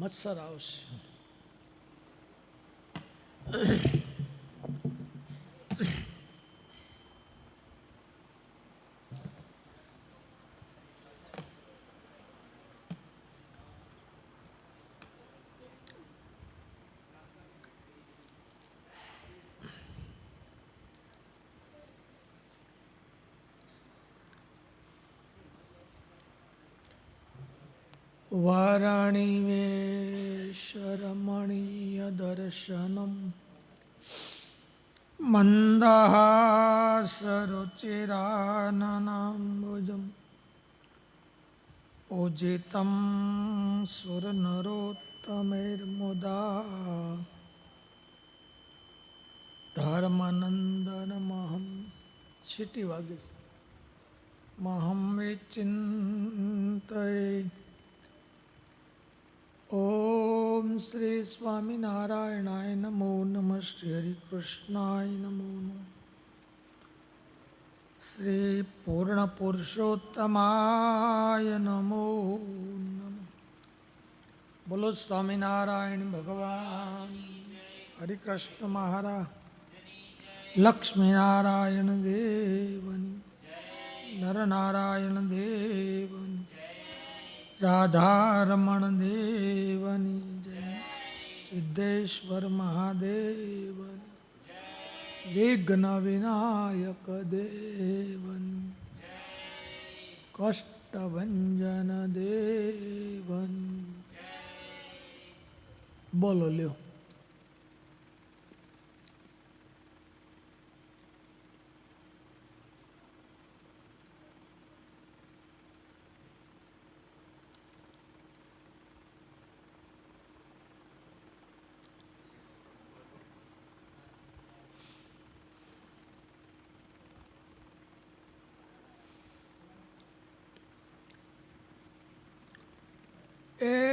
મત્સર આવશે. वाराणिवेशरमणीयदर्शनं मन्दहासरुचिराननाम्बुजं पूजितं सुरनरोत्तमैर्मुदा धर्मानन्दनमहं शिटिवागि महं विचिन्तये ઓમ શ્રી સ્વામિનારાયણાય નમો નમઃ શ્રી હરિકૃષ્ણાય નમો નમઃ શ્રી પૂર્ણ પુરુષોત્તમાય નમો નમ બોલો સ્વામિનારાયણ ભગવાન હરિકૃષ્ણ મહારાજ લક્ષ્મીનારાયણ દેવની નરનારાયણ દેવની રાધારમણ દેવની જય સિદ્ધેશ્વર મહાદેવની વિઘ્ન વિનાયક દેવની કષ્ટભંજન દેવની બોલો લ્યો એ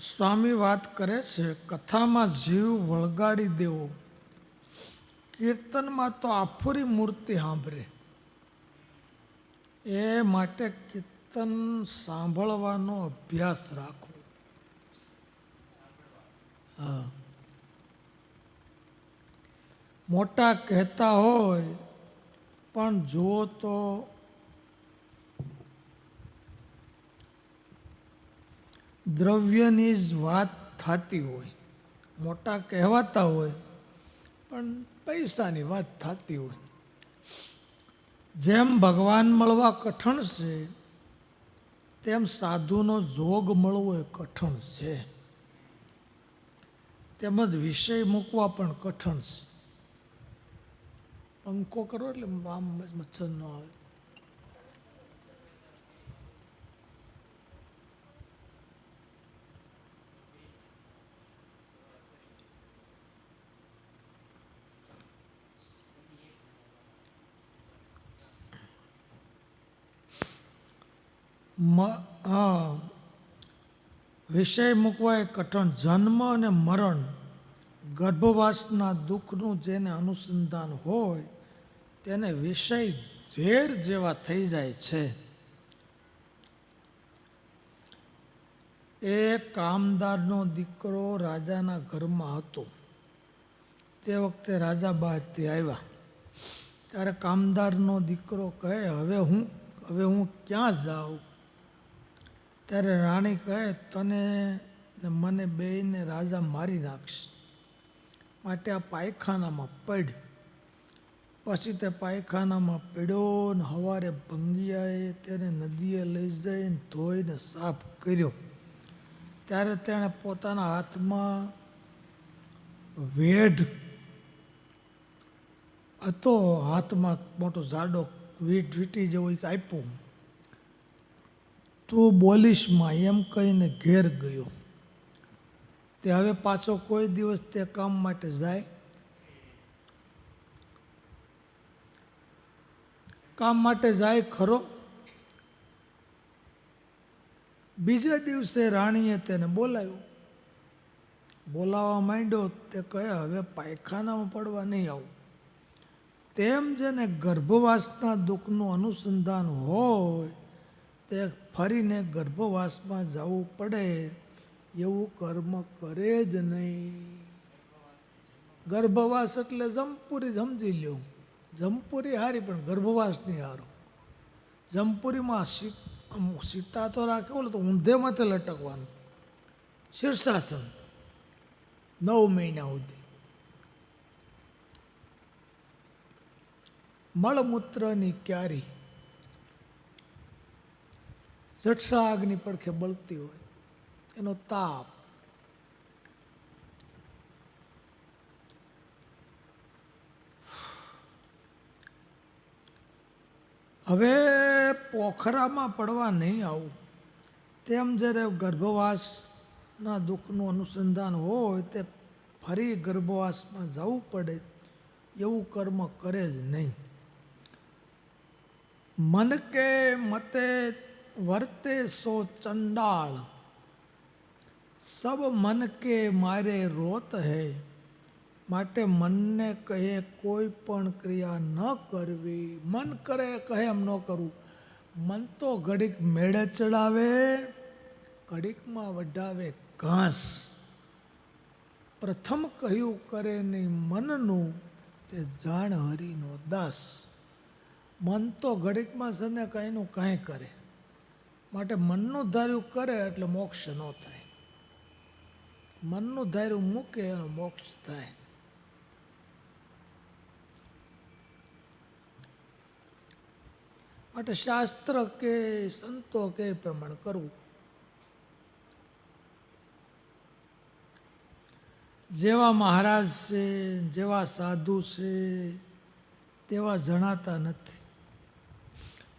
સ્વામી વાત કરે છે, કથામાં જીવ વળગાડી દેવો. કીર્તનમાં તો આફુરી મૂર્તિ સાંભળે. એ માટે કીર્તન સાંભળવાનો અભ્યાસ રાખવો હા. મોટા કહેતા હોય, પણ જુઓ તો દ્રવ્યની જ વાત થતી હોય. મોટા કહેવાતા હોય, પણ પૈસાની વાત થતી હોય. જેમ ભગવાન મળવા કઠણ છે, તેમ સાધુનો જોગ મળવો એ કઠણ છે. તેમજ વિષય મૂકવા પણ કઠણ છે. પંખો કરો એટલે આમ મચ્છર ન આવે. વિષય મૂકવા એ કઠણ જન્મ અને મરણ. ગર્ભવાસના દુઃખનું જેને અનુસંધાન હોય, તેને વિષય ઝેર જેવા થઈ જાય છે. એ કામદારનો દીકરો રાજાના ઘરમાં હતો. તે વખતે રાજા બહારથી આવ્યા. ત્યારે કામદારનો દીકરો કહે, હવે હું હવે હું ક્યાં જાઉં? ત્યારે રાણી કહે, તને ને મને બેને રાજા મારી નાખશે. માટે આ પાયખાનામાં પડ પછી તે પાયખાનામાં પડ્યો ને હવારે ભંગિયાએ તેને નદીએ લઈ જઈને ધોઈને સાફ કર્યો. ત્યારે તેણે પોતાના હાથમાં વેઢ હતો, હાથમાં મોટો જાડો વીટ વીટી જેવો એક આપ્યો. તું બોલીશમાં એમ કહીને ઘેર ગયો. તે હવે પાછો કોઈ દિવસ તે કામ માટે જાય? કામ માટે જાય ખરો? બીજે દિવસે રાણીએ તેને બોલાવ્યો. બોલાવવા માંડ્યો, તે કહે, હવે પાયખાનામાં પડવા નહીં આવું. તેમ જેને ગર્ભવાસના દુઃખનું અનુસંધાન હોય તે ફરીને ગર્ભવાસમાં જવું પડે, એવું કર્મ કરે જ નહીં. ગર્ભવાસ એટલે જમપુરી સમજી લ્યો. જમપુરી હારી, પણ ગર્ભવાસ નહીં હારો. જમપુરીમાં સીતા તો રાખે ઓલું તો ઊંધે માથે લટકવાનું. શીર્ષાસન, નવ મહિના સુધી. મળમૂત્રની ક્યારી જઠરા આગની પડખે બળતી હોય. એનો તાપ. હવે પોખરામાં પડવા નહીં આવું. તેમ જ્યારે ગર્ભવાસના દુઃખનું અનુસંધાન હોય તે ફરી ગર્ભવાસમાં જવું પડે, એવું કર્મ કરે જ નહીં. મન કે મતે વર્તે સો ચંડાળ. સબ મન કે મારે રોત હૈ, માટે મનને કહે કોઈ પણ ક્રિયા ન કરવી. મન કરે, કહે એમ ન કરવું. મન તો ઘડીક મેળે ચડાવે, ઘડીકમાં વઢાવે ઘાસ. પ્રથમ કહ્યું કરે નહીં મનનું તે જાણ હરિનો દાસ. મન તો ઘડીકમાં છે ને કંઈનું કાંઈ કરે. માટે મનનું ધાર્યું કરે એટલે મોક્ષ ન થાય. મનનું ધાર્યું મૂકે એનો મોક્ષ થાય. માટે શાસ્ત્ર કે સંતો કે પ્રમાણ કરવું. જેવા મહારાજ છે, જેવા સાધુ છે, તેવા જણાતા નથી.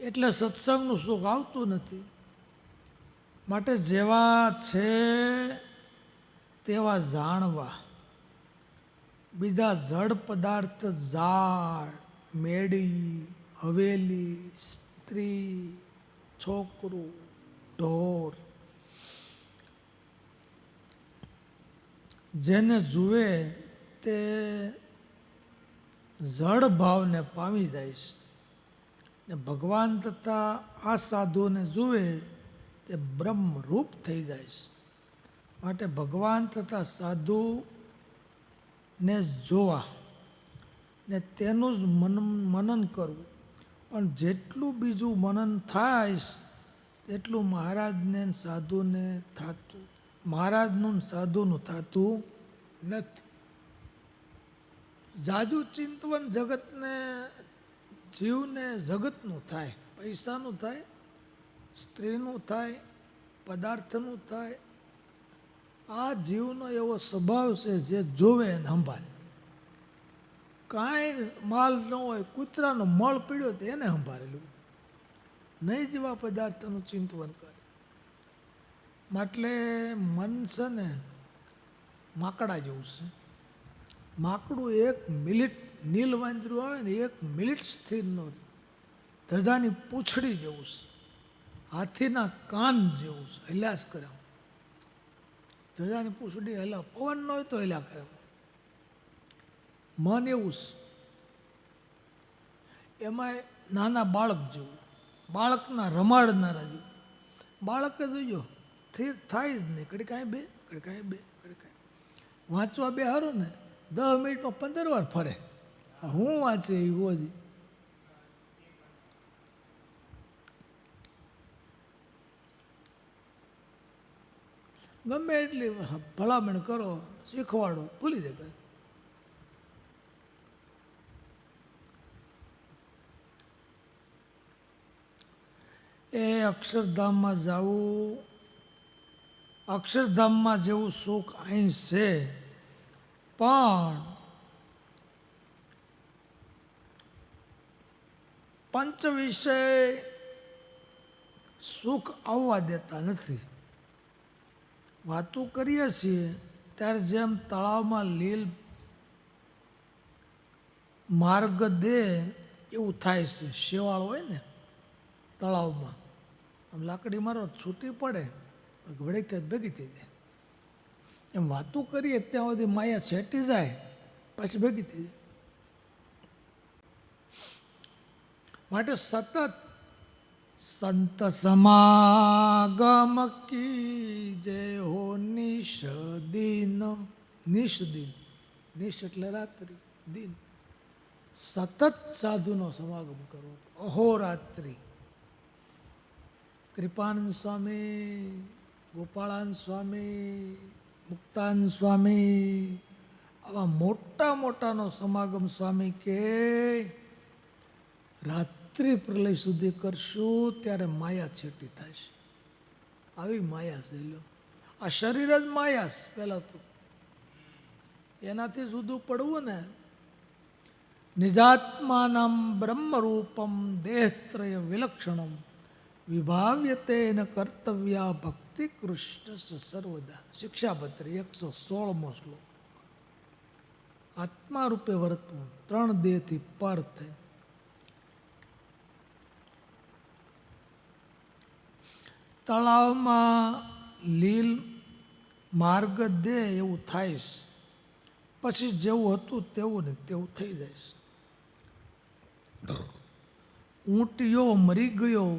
એટલે સત્સંગનું સુખ આવતું નથી. માટે જેવા છે તેવા જાણવા. બીજા જડ પદાર્થ ઝાડ મેડી હવેલી, સ્ત્રી, છોકરું, ઢોર. જેને જુએ તે જડ ભાવને પામી જાય છે. ને ભગવાન તથા આ સાધુને જુએ તે બ્રહ્મરૂપ થઈ જાય છે. માટે ભગવાન તથા સાધુ ને જોવા ને તેનું જ મન, મનન કરવું. પણ જેટલું બીજું મનન થાય તેટલું મહારાજને સાધુને થતું, મહારાજનું સાધુનું થતું નથી. જાજુ ચિંતવન જગતને, જીવને જગતનું થાય, પૈસાનું થાય સ્ત્રીનું થાય, પદાર્થનું થાય, આ જીવનો એવો સ્વભાવ છે જે જોવે એને સંભાળે. કાંઈ માલ ન હોય, કૂતરાનો મળ પીડ્યો તો એને સંભાળેલું. નહીં જેવા પદાર્થનું ચિંતવન કરે. માટલે મન છે ને માકડા જેવું છે. માકડું એક મિલિટ નીલ વાંદરું આવે ને એક મિલિટ સ્થિર ન ધજાની પૂંછડી જેવું છે. હાથીના કાન જેવું છે. હલ્યાસ કર્યા ધજાની પૂછડી હલા, પવન ન હોય તો હલ્યા કર્યા મન એવું છે. એમાં નાના બાળક જેવું. બાળકના રમાડનારા જેવું. બાળકે જોજો સ્થિર થાય જ નહીં. કડી કાંઈ બે કડી કાંઈ બે કડી કાંઈ વાંચવા બે હારો ને દસ મિનિટમાં પંદર વાર ફરે. હું વાંચે એ ગોદી ગમે એટલી ભલામણ કરો, શીખવાડો, ભૂલી દે ભાઈ. એ અક્ષરધામમાં જવું, અક્ષરધામમાં જેવું સુખ અહીં છે, પણ પંચ વિષય સુખ આવવા દેતા નથી. વાતો કરીએ છીએ, ત્યારે જેમ તળાવમાં લીલ માર્ગ દે, એવું થાય છે. શેવાળ હોય ને, તળાવમાં. આમ લાકડી મારો છૂટી પડે વળી ત્યાં ભેગી થઈ જાય. એમ વાતો કરીએ, ત્યાં સુધી માયા છેટી જાય, પછી ભેગી થઈ જાય. માટે સતત સંત સમાગમ કી જય હો નિશ દિન નિશ દિન, નિશ એટલે રાત્રિ, દિન. સતત સાધુનો સમાગમ કરવો અહોરાત્રિ કૃપાનંદ સ્વામી, ગોપાળાનંદ સ્વામી, મુક્તાનંદ સ્વામી, આવા મોટા મોટાનો સમાગમ સ્વામી કે રાત્રિ પ્રલય સુધી કરશું ત્યારે માયા છેટી થશે આવી માયા છે આ શરીર જ માયા છે પહેલાં તો. એનાથી જુદું પડવું ને. નિજાત્માનમ બ્રહ્મરૂપમ દેહત્રય વિલક્ષણમ. વિભાવ્યતે ન કર્તવ્યા ભક્તિ કૃષ્ણ સર્વદા. શિક્ષાપત્રી એકસો સોળમો શ્લોક. આત્મા રૂપે વર્તવું. ત્રણ દેહથી પર થઈ તળાવમાં લીલ માર્ગ દે એવું થાયશ. પછી જેવું હતું તેવું ને તેવું થઈ છે. ઊંટિયો મરી ગયો,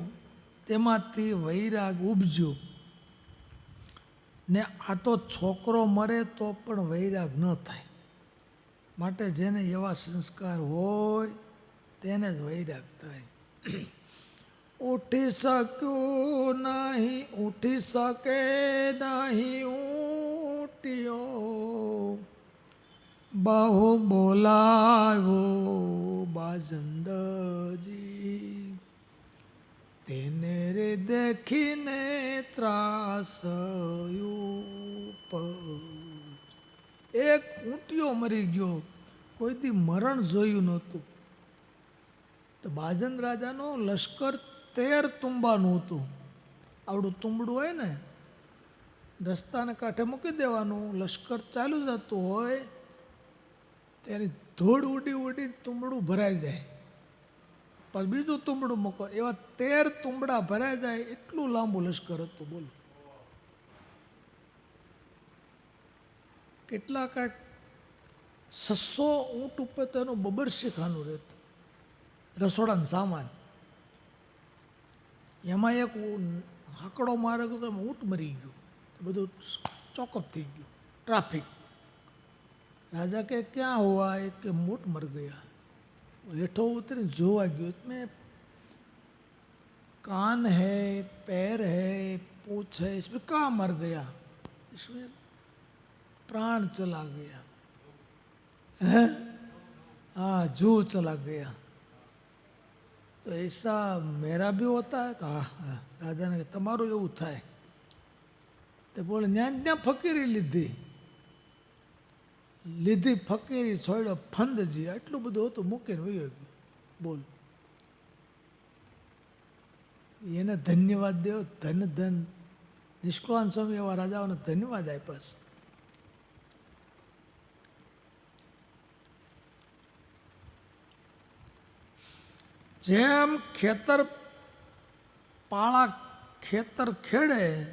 તેમાંથી વૈરાગ ઉપજ્યો. ને આ તો છોકરો મરે તો પણ વૈરાગ ન થાય. માટે જેને એવા સંસ્કાર હોય, તેને જ વૈરાગ થાય. ઉઠી શક્યો નહીં, ઉઠી શકે નહીં, ઉઠ્યો. બહુ બોલાવ્યો બાજંદજી તેને રે દેખીને ત્રાસયું એક ઊંટિયો મરી ગયો. કોઈ દી મરણ જોયું નહોતું. તો બાજન રાજાનો લશ્કર તેર તુંબાનું હતું. આવડું તુંબડું હોય ને, રસ્તાને કાંઠે મૂકી દેવાનું, લશ્કર ચાલુ જતું હોય ત્યારે ધૂળ ઉડી ઉડી તુંબડું ભરાઈ જાય. પછી બીજું તુંબડું મૂકો, એવા તેર તુંબડા ભરાઈ જાય, એટલું લાંબુ લશ્કર હતું, બોલો. કેટલા કાંઈક છસો ઊંટ ઉપર તો એનું બબર શીખાનું રહેતું. રસોડાનું સામાન. એમાં એક ઊ- હાકડો મારે તો એમાં ઊંટ મરી ગયું તો બધું ચોકઅપ થઈ ગયું ટ્રાફિક રાજા કે ક્યાં હુઆ એ કે ઊંટ મર ગયા હેઠો ઉતરીને જોવા ગયો મેં कान है पैर है पूछ है इसमें कहाँ मर गया इसमें प्राण चला गया है हाँ जू चला गया तो ऐसा मेरा भी होता है कहा हाँ राजा ने તમારું એવું થાય તે બોલે ત્યાં ને ત્યાં ફકીરી લીધી લીધી ફકીરી છોડ્યો ફંદજી આટલું બધું હતું મૂકીને વયો ગયો બોલ એને ધન્યવાદ દેવો ધન ધન નિષ્કળાન સ્વામી એવા રાજાઓને ધન્યવાદ આપ્યા છે જેમ ખેતર પાળા ખેતર ખેડે,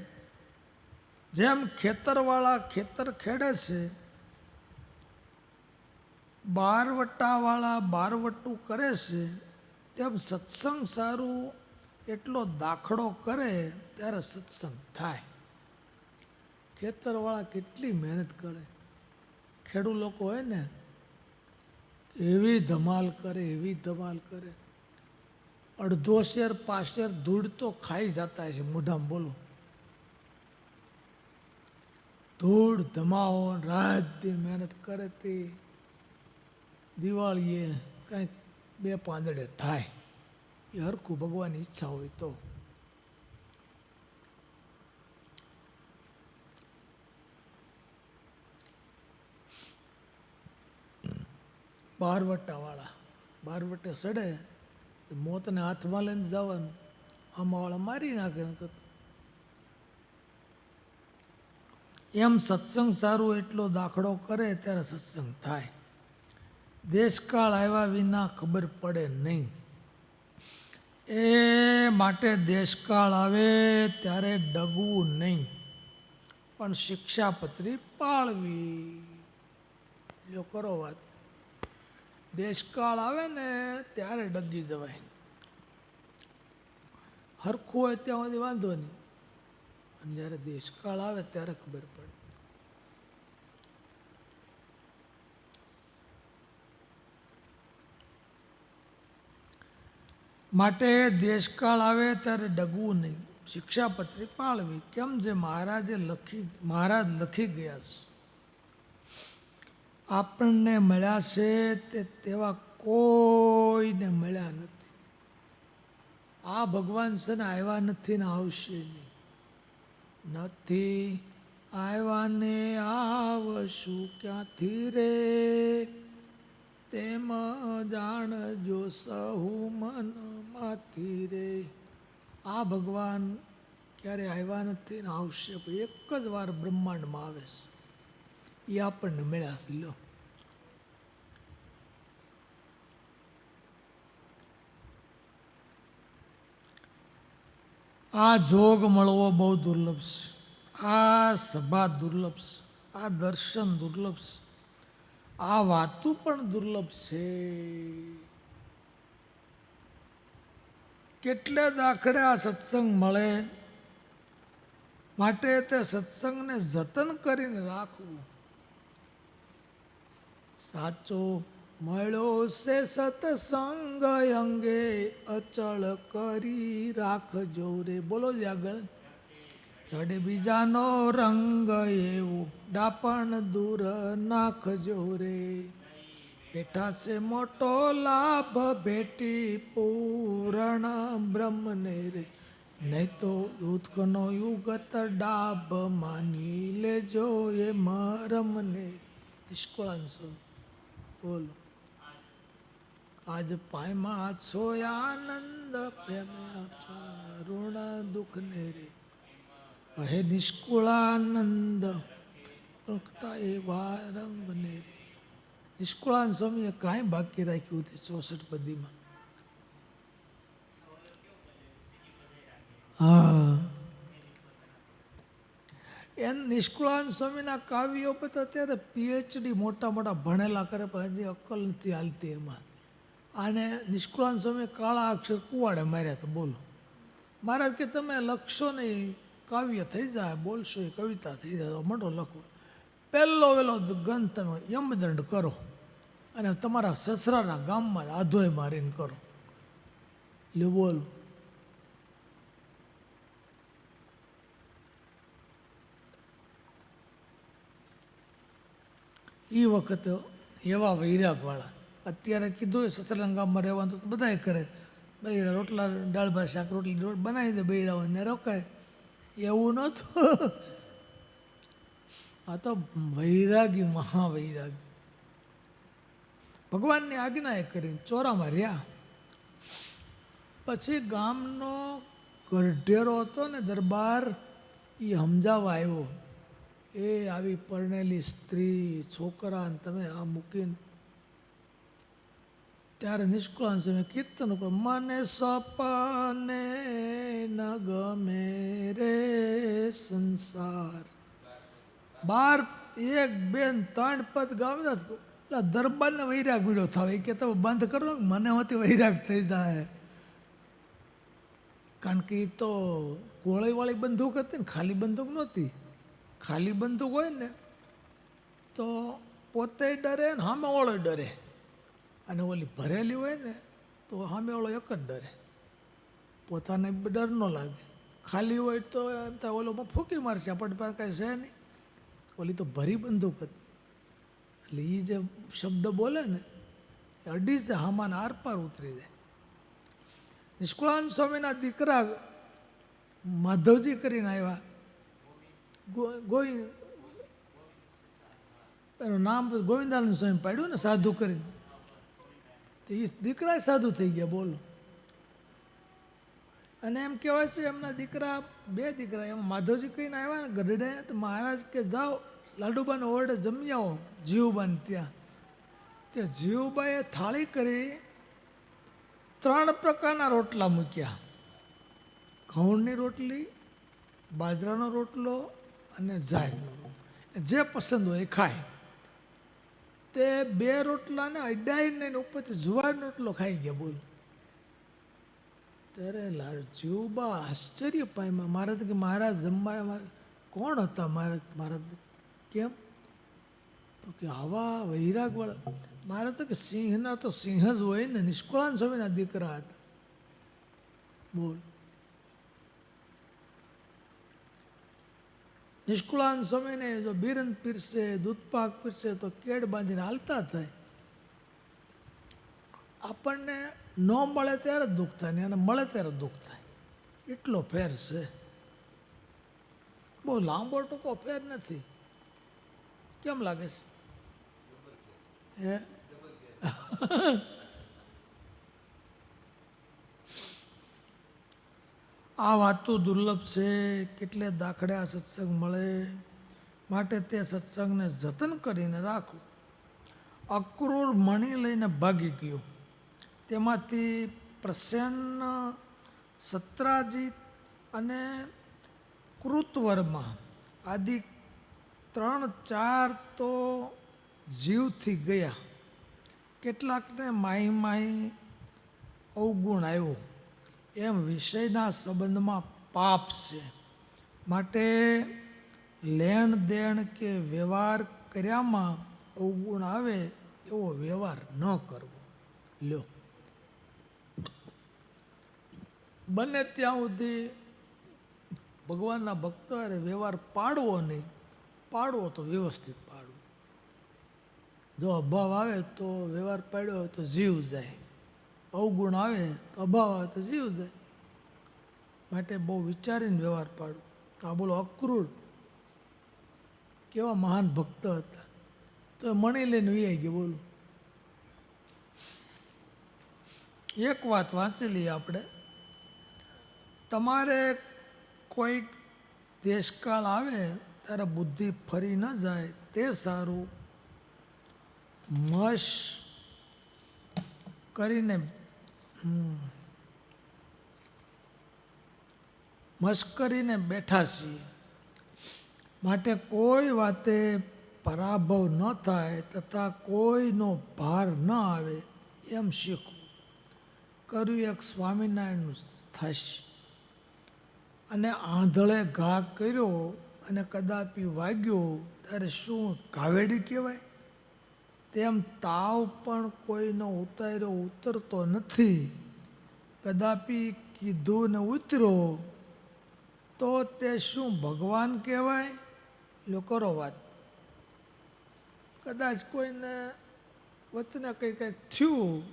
જેમ ખેતરવાળા ખેતર ખેડે છે, બારવટાવાળા બારવટું કરે છે, તેમ સત્સંગ સારું એટલો દાખલો કરે ત્યારે સત્સંગ થાય. ખેતરવાળા કેટલી મહેનત કરે. ખેડૂત લોકો હોય ને, એવી ધમાલ કરે, એવી ધમાલ કરે. અડધો શેર પાશેર ધૂળ તો ખાઈ જતા છે મોઢામાં બોલો. ધૂળ ધમાવો રાત દી મહેનત કરે દિવાળીએ કંઈક બે પાંદડે થાય. એ હરખું ભગવાનની ઈચ્છા હોય તો. બારવટાવાળા, બારવટે સડે મોતને હાથમાં લઈને જવાનું. આમાંવાળા મારી નાખે એમ સત્સંગ સારું એટલો દાખલો કરે ત્યારે સત્સંગ થાય. દેશકાળ આવ્યા વિના ખબર પડે નહીં. એ માટે દેશકાળ આવે ત્યારે ડગવું નહીં. પણ શિક્ષાપત્રી પાળવી. લ્યો કરો વાત. દેશકાળ આવે ને ત્યારે ડગી જવાય. હરખું હોય ત્યાં સુધી વાંધો નહીં. જ્યારે દેશકાળ આવે ત્યારે ખબર પડે. માટે દેશકાળ આવે ત્યારે ડગવું નહીં. શિક્ષાપત્રી પાળવી. કેમ જે મહારાજે લખી, મહારાજ લખી ગયા છે. આપણને મળ્યા છે તે તેવા કોઈને મળ્યા નથી. આ ભગવાન છે ને આવ્યા નથી ને આવશે નહીં. નથી આવ્યા ને આવશું ક્યાંથી રે? તેમ જાણજો સહુ મનમાંથી રે. આ ભગવાન ક્યારે આવ્યા નથી ને આવશે? એક જ વાર બ્રહ્માંડમાં આવે છે. એ આપણને મળ્યા છે લો આ જોગ મળવો બહુ દુર્લભ છે આ સભા દુર્લભ છે આ દર્શન દુર્લભ છે આ વાતું પણ દુર્લભ છે કેટલે દાખલે આ સત્સંગ મળે માટે તે સત્સંગને જતન કરીને રાખવું સાચો મળ્યો છે સત્સંગ અંગે અચળ કરી રાખજો રે. બોલો જ આગળ. ચડે બીજાનો રંગ એવો, ડાપણ દૂર નાખજો રે. બેઠા છે મોટો લાભ, ભેટી પૂરણ બ્રહ્મને રે. નહીં તો ઉત્કનો યુગત ડાબ માની લેજો એ મરમને. નિષ્કળાંશો બોલો આજ પાયમાં છો આનંદ પ્રેમ્યા છો ઋણ દુઃખ ને રે કહે નિષ્કુળાનંદ પ્રખતા એવા રંગ ને રે નિષ્કુળાન સ્વામીએ કાંઈ બાકી રાખ્યું હતું ચોસઠ પદીમાં હા એન નિષ્કુળાન સ્વામીના કાવ્યો પર તો અત્યારે પીએચડી મોટા મોટા ભણેલા કરે, પણ હજી અક્કલ નથી હાલતી એમાં. આને નિષ્કુળાન સ્વામી કાળા અક્ષર કુવાડે માર્યા તો બોલો. મહારાજ કે તમે લખશો નહીં, કાવ્ય થઈ જાય, બોલશો એ કવિતા થઈ જાય મોટો લખો. પહેલો વહેલો ગંધ તમે યમદંડ કરો અને તમારા સસરાના ગામમાં આધોય મારીને કરો. લ્યો બોલો. એ વખતે એવા વૈરાગવાળા. અત્યારે કીધું હોય ગામમાં રહેવાનું તો બધાય કરે. બૈરા રોટલા, દાળ ભાત, શાક, રોટલી, રોટ બનાવી દે બૈરાઓને રોકાય. એવું નહોતું. આ તો વૈરાગી, મહાવૈરાગી. ભગવાનની આજ્ઞા એ કરીને ચોરામાં રહ્યા. પછી ગામનો ગઢેરો હતો ને દરબાર એ સમજાવવા આવ્યો. એ આવી પરણેલી સ્ત્રી છોકરાને તમે આ મૂકીને ત્યારે નિષ્કુળાન સમય કીર્તન ઉપર, મને સપને ન ગમે રે સંસાર. બાર, એક બેન ત્રણ પદ ગામના પેલા દરબારને વૈરાગ વિડો થાય કે તમે બંધ કરો મને હોતી વૈરાગ થઈ જાય. કારણ કે એ તો ગોળીવાળી બંદૂક હતી ને, ખાલી બંદૂક નહોતી. ખાલી બંદૂક હોય ને, તો પોતે ડરે ને સામે વાળો ડરે. અને ઓલી ભરેલી હોય ને, તો સામે વાળો એક જ ડરે. પોતાને ડર ન લાગે. ખાલી હોય તો એમ થાય, ઓલો ફૂંકી મારશે આપણી પાસે કાંઈ છે નહીં. ઓલી તો ભરી બંદૂક હતી. એટલે એ જે શબ્દ બોલે ને, એ અડી જ હામાન આરપાર ઉતરી જાય. નિષ્કુળાન સ્વામીના દીકરા માધવજી કરીને આવ્યા. ગોવિંદ એનું નામ ગોવિંદાનંદ સ્વામી પાડ્યું ને, સાધુ કરીને તો એ દીકરા સાધુ થઈ ગયા, બોલો. અને એમ કહેવાય છે, એમના દીકરા, બે દીકરા, એમ માધવજી કહીને આવ્યા ને, ગઢડે, તો મહારાજ કે, જાઓ, લાડુબાને ઓરડે જમી આવો, જીવબાને ત્યાં. ત્યાં જીવબાએ થાળી કરી, ત્રણ પ્રકારના રોટલા મૂક્યા. ઘઉંની રોટલી, બાજરાનો રોટલો અને ઝાડનો જે પસંદ હોય એ ખાય. તે બે રોટલાને અડાઈને ઉપરથી જુવારનો રોટલો ખાઈ ગયા, બોલ. ત્યારે લાલ જીવબા આશ્ચર્ય પામ્યા. મહારાજ કે મહારાજ જમવા કોણ હતા? મહારાજ મહારાજ કેમ? તો કે આવા વૈરાગવાળા. મારે તો કે સિંહના તો સિંહ જ હોય ને, નિષ્કુળાન સ્વામીના દીકરા હતા. બોલ. નિષ્કુળાન સમયને જો બિરન પીરસે, દૂધપાક પીરસે, તો કેડ બાંધીને હાલતા થાય. આપણને ન મળે ત્યારે જ દુઃખ થાય ને અને મળે ત્યારે દુઃખ થાય. એટલો ફેર છે. બહુ લાંબો ટૂંકો ફેર નથી. કેમ લાગે છે? હે? આ વાત તો દુર્લભ છે, કેટલે દાખલે આ સત્સંગ મળે માટે તે સત્સંગને જતન કરીને રાખો. અક્રૂર મણી લઈને ભાગી ગયો. તેમાંથી પ્રસન્ન સત્રાજીત અને કૃતવર્મા આદિ ત્રણ ચાર તો જીવથી ગયા. કેટલાકને માહી માહી અવગુણ આવ્યો. એમ વિષયના સંબંધમાં પાપ છે. માટે લેણ દેણ કે વ્યવહાર કર્યામાં અવગુણ આવે એવો વ્યવહાર ન કરવો. લ્યો. બને ત્યાં સુધી ભગવાનના ભક્તો હારે વ્યવહાર પાડવો નહીં. પાડવો તો વ્યવસ્થિત પાડવો. જો અભાવ આવે તો વ્યવહાર પાડ્યો હોય તો જીવ જાય. અવગુણ આવે તો અભાવ આવે તો જીવ જાય માટે બહુ વિચારીને વ્યવહાર પાડો. તો આ બોલો અક્રૂર. કેવા મહાન ભક્ત હતા. તો મણી લઈને વિયાઈ ગયો, બોલું. એક વાત વાંચી લઈએ આપણે. તમારે કોઈક દેશકાળ આવે, ત્યારે બુદ્ધિ ફરી ન જાય, તે સારું. મશ કરીને હમ, મશ્કરીને બેઠા છીએ. માટે કોઈ વાતે પરાભવ ન થાય તથા કોઈનો ભાર ન આવે એમ શીખવું. કર્યું એક સ્વામિનારાયણનું થશે અને આંધળે ઘા કર્યો અને કદાપી વાગ્યો ત્યારે શું કાવેડી કહેવાય? તેમ તાવ પણ કોઈનો ઉતાર્યો, ઉતરતો નથી. કદાપી કીધું ને ઉતર્યો, તો તે શું ભગવાન કહેવાય? લો કરો વાત. કદાચ કોઈને વચને કંઈ કંઈક થયું,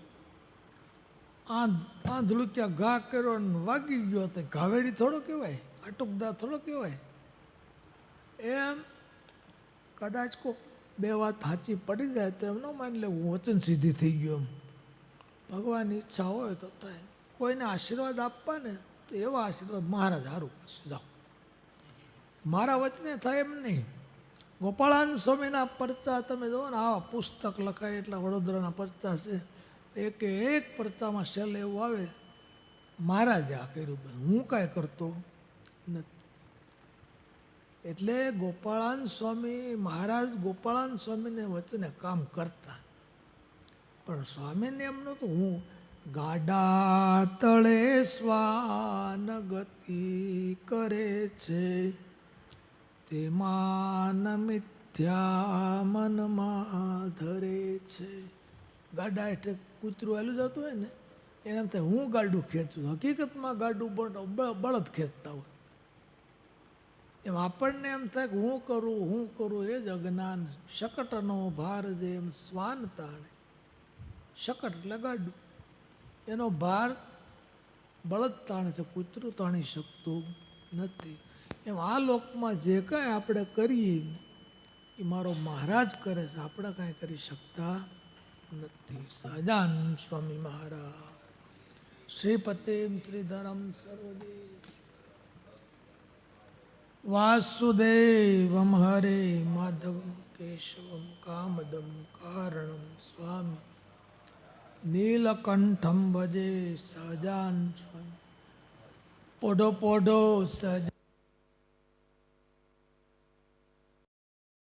આંધ, આંધળું ક્યાં ઘા કર્યો ને વાગી ગયો, તે ઘાવેડી થોડો કહેવાય, આટુકદા થોડો કહેવાય. એમ કદાચ કોક બે વાત સાચી પડી જાય તો એમ ન માની લે હું વચન સિદ્ધિ થઈ ગયો એમ. ભગવાનની ઈચ્છા હોય તો થાય. કોઈને આશીર્વાદ આપવા ને તો એવા આશીર્વાદ મહારાજ સારું કરશે. જાઓ. મારા વચને થાય એમ નહીં. ગોપાળાન સ્વામીના પરચા તમે જુઓ ને, આવા પુસ્તક લખાય એટલા વડોદરાના પરચા છે. એક એક પરચામાં શેલ એવું આવે. મહારાજે આ કર્યું. હું કાંઈ કરતો નથી. એટલે ગોપાળાન સ્વામી, મહારાજ ગોપાળાન સ્વામીને વચને કામ કરતા. પણ સ્વામીને એમ નહોતું, હું ગાડા તળે સ્વાન ગતિ કરે છે. તેમાં મિથ્યા મનમાં ધરે છે. ગાડા એટલે કૂતરું હાલું જતું હોય ને એને થાય હું ગાડું ખેંચું. હકીકતમાં ગાડું પણ બળદ ખેંચતા હોય. એમ આપણને એમ થાય કે હું કરું હું કરું, એ જ અજ્ઞાન. શકટનો ભાર જેમ શ્વાન તાણે. શકટ એટલે ગાડું. એનો ભાર બળદ તાણે છે, કૂતરું તાણી શકતું નથી. એમ આ લોકમાં જે કાંઈ આપણે કરીએ, એ મારો મહારાજ કરે છે. આપણે કાંઈ કરી શકતા નથી. સહજાન સ્વામી મહારાજ. શ્રીપતિ શ્રીધરમ સર્વદેવ. વાસુદેવમ હરે માધવમ કેશવમ કામદમ કારણમ સ્વામી નીલકંઠમ ભજે સહજાન સ્વામી પોઢો પોઢો સહજ